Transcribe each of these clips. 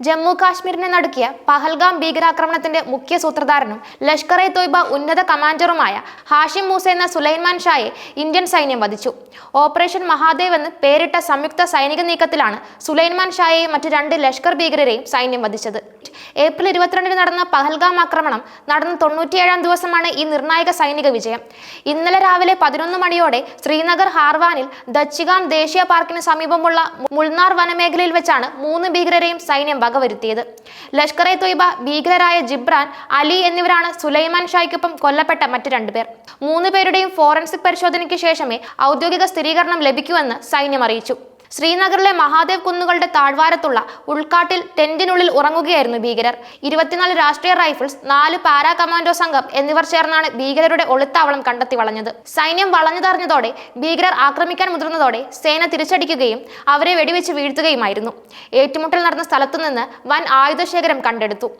ജമ്മു കാശ്മീരിനെ നടുക്കിയ പഹൽഗാം ഭീകരാക്രമണത്തിന്റെ മുഖ്യ സൂത്രധാരനും ലഷ്കർ എ തോയ്ബ ഉന്നത കമാൻഡറുമായ ഹാഷിം മൂസ എന്ന സുലൈമാൻ ഷായെ ഇന്ത്യൻ സൈന്യം വധിച്ചു. ഓപ്പറേഷൻ മഹാദേവ് എന്ന് പേരിട്ട സംയുക്ത സൈനിക നീക്കത്തിലാണ് സുലൈമാൻ ഷായെയും മറ്റ് രണ്ട് ലഷ്കർ ഭീകരരെയും സൈന്യം വധിച്ചത്. ഏപ്രിൽ ഇരുപത്തിരണ്ടിന് നടന്ന പഹൽഗാം ആക്രമണം നടന്ന തൊണ്ണൂറ്റിയേഴാം ദിവസമാണ് ഈ നിർണായക സൈനിക വിജയം. ഇന്നലെ രാവിലെ പതിനൊന്ന് മണിയോടെ ശ്രീനഗർ ഹാർവാനിൽ ദച്ചിഗാം ദേശീയ പാർക്കിന് സമീപമുള്ള മുൾനാർ വനമേഖലയിൽ വെച്ചാണ് മൂന്ന് ഭീകരരെയും സൈന്യം വകവരുത്തിയത്. ലഷ്കർ എ തൊയ്ബ ഭീകരരായ ജിബ്രാൻ അലി എന്നിവരാണ് സുലൈമാൻ ഷായ്ക്കൊപ്പം കൊല്ലപ്പെട്ട മറ്റു രണ്ടുപേർ മൂന്ന് പേരുടെയും ഫോറൻസിക് പരിശോധനയ്ക്ക് ശേഷമേ ഔദ്യോഗിക സ്ഥിരീകരണം ലഭിക്കൂ എന്ന് സൈന്യം അറിയിച്ചു. ശ്രീനഗറിലെ മഹാദേവ് കുന്നുകളുടെ താഴ്വാരത്തുള്ള ഉൾക്കാട്ടിൽ ടെന്റിനുള്ളിൽ ഉറങ്ങുകയായിരുന്നു ഭീകരർ. ഇരുപത്തിനാല് രാഷ്ട്രീയ റൈഫിൾസ് നാല് പാരാ കമാൻഡോ സംഘം എന്നിവർ ചേർന്നാണ് ഭീകരരുടെ ഒളിത്താവളം കണ്ടെത്തി വളഞ്ഞത്. സൈന്യം വളഞ്ഞതറിഞ്ഞതോടെ ഭീകരർ ആക്രമിക്കാൻ മുതിർന്നതോടെ സേന തിരിച്ചടിക്കുകയും അവരെ വെടിവെച്ച് വീഴ്ത്തുകയുമായിരുന്നു. ഏറ്റുമുട്ടൽ നടന്ന സ്ഥലത്തുനിന്ന് വൻ ആയുധശേഖരം കണ്ടെടുത്തു.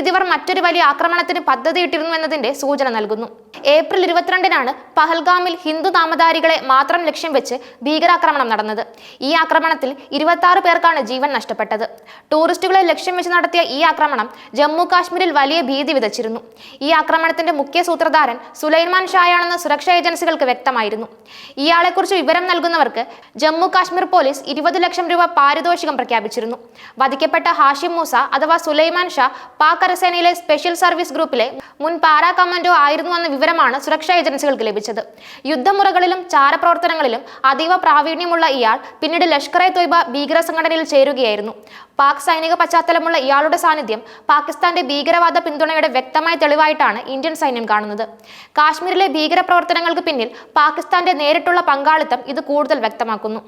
ഇതിവർ മറ്റൊരു വലിയ ആക്രമണത്തിന് പദ്ധതിയിട്ടിരുന്നു എന്നതിന്റെ സൂചന നൽകുന്നു. ഏപ്രിൽ ഇരുപത്തിരണ്ടിനാണ് പഹൽഗാമിൽ ഹിന്ദു നാമധാരികളെ മാത്രം ലക്ഷ്യം വെച്ച് ഭീകരാക്രമണം നടന്നത്. ഈ ആക്രമണത്തിൽ ഇരുപത്തി പേർക്കാണ് ജീവൻ നഷ്ടപ്പെട്ടത്. ടൂറിസ്റ്റുകളെ ലക്ഷ്യം വെച്ച് നടത്തിയ ഈ ആക്രമണം ജമ്മു കാശ്മീരിൽ വലിയ ഭീതി വിതച്ചിരുന്നു. ഈ ആക്രമണത്തിന്റെ മുഖ്യ സൂത്രധാരൻ സുലൈമാൻ ഷായാണെന്ന് സുരക്ഷാ ഏജൻസികൾക്ക് വ്യക്തമായിരുന്നു. ഇയാളെക്കുറിച്ച് വിവരം നൽകുന്നവർക്ക് ജമ്മു കാശ്മീർ പോലീസ് ഇരുപത് ലക്ഷം രൂപ പാരിതോഷികം പ്രഖ്യാപിച്ചിരുന്നു. വധിക്കപ്പെട്ട ഹാഷിം മൂസ അഥവാ സുലൈമാൻ ഷാ പാക് കരസേനയിലെ സ്പെഷ്യൽ സർവീസ് ഗ്രൂപ്പിലെ മുൻ പാരാ കമാൻഡോ ആയിരുന്നുവെന്ന വിവരമാണ് സുരക്ഷാ ഏജൻസികൾക്ക് ലഭിച്ചത്. യുദ്ധമുറകളിലും ചാരപ്രവർത്തനങ്ങളിലും അതീവ പ്രാവീണ്യമുള്ള ഇയാൾ പിന്നീട് ലഷ്കർ എ തൊയ്ബ ഭീകര സംഘടനയിൽ ചേരുകയായിരുന്നു. പാക് സൈനിക പശ്ചാത്തലമുള്ള ഇയാളുടെ സാന്നിധ്യം പാകിസ്ഥാന്റെ ഭീകരവാദ പിന്തുണയുടെ വ്യക്തമായ തെളിവായിട്ടാണ് ഇന്ത്യൻ സൈന്യം കാണുന്നത്. കാശ്മീരിലെ ഭീകര പ്രവർത്തനങ്ങൾക്ക് പിന്നിൽ പാകിസ്ഥാന്റെ നേരിട്ടുള്ള പങ്കാളിത്തം ഇത് കൂടുതൽ വ്യക്തമാക്കുന്നു.